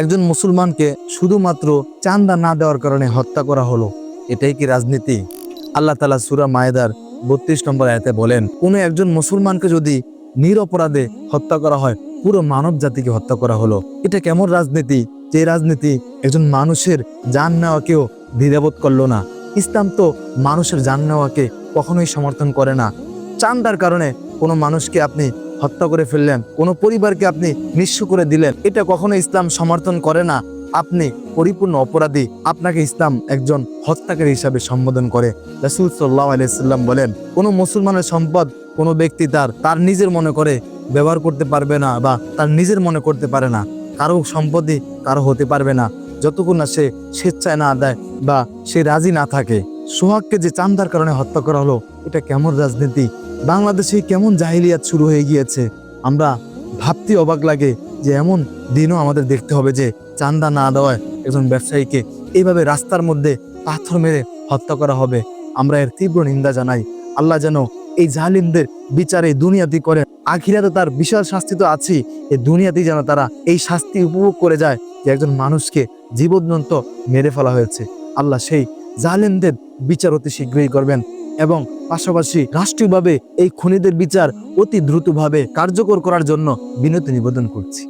একজন মুসলমানকে শুধুমাত্র চান্দা না দেওয়ার কারণে হত্যা করা হলো। এটাই কি রাজনীতি? আল্লাহ তালা সুরা মায়েদার বত্রিশ নম্বর আয়াতে বলেন, কোনো একজন মুসলমানকে যদি নিরপরাধে হত্যা করা হয়, পুরো মানব জাতিকে হত্যা করা হলো। এটা কেমন রাজনীতি? যে রাজনীতি একজন মানুষের যান নেওয়াকেও দ্বিধাবোধ করল না। ইসলাম তো মানুষের যান নেওয়াকে কখনোই সমর্থন করে না। চান্দার কারণে কোনো মানুষকে আপনি হত্যা করে ফেললেন। কোনো পরিবারকে আপনি নিঃস্ব করে দিলেন। এটা কখনো ইসলাম সমর্থন করে না। আপনি পরিপূর্ণ অপরাধী। আপনাকে ইসলাম একজন হত্যাকারী হিসাবে সম্বোধন করে। রাসুল সাল্লাহ আলাইসাল্লাম বলেন, কোনো মুসলমানের সম্পদ কোনো ব্যক্তি তার তার নিজের মনে করে ব্যবহার করতে পারবে না বা তার নিজের মনে করতে পারে না। কারও সম্পত্তি কারও হতে পারবে না। যতক্ষণ না সে স্বেচ্ছায় না দেয় বা সে রাজি না থাকে। সোহাগকে যে চান্দার কারণে হত্যা করা হলো, এটা কেমন রাজনীতি? বাংলাদেশে কেমন জাহিলিয়াত শুরু হয়ে গিয়েছে, আমরা ভাবতে অবাক লাগে যে এমন দিনও আমাদের দেখতে হবে যে চান্দা না দেওয়ায় একজন ব্যবসায়ীকে এইভাবে রাস্তার মধ্যে পাথর মেরে হত্যা করা হবে। আমরা এর তীব্র নিন্দা জানাই। আল্লাহ যেন এই জালিমদের বিচারে দুনিয়াতি করে। আখিরাতে তার বিশাল শাস্তি তো আছেই। এই দুনিয়াতেই যেন তারা এই শাস্তি উপভোগ করে যায় যে একজন মানুষকে জীবনন্ত মেরে ফেলা হয়েছে। আল্লাহ সেই জালেমদের বিচার অতি শীঘ্রই করবেন এবং পাশাপাশি রাষ্ট্রীয়ভাবে এই খুনিদের বিচার অতি দ্রুতভাবে কার্যকর করার জন্য বিনতি নিবেদন করছি।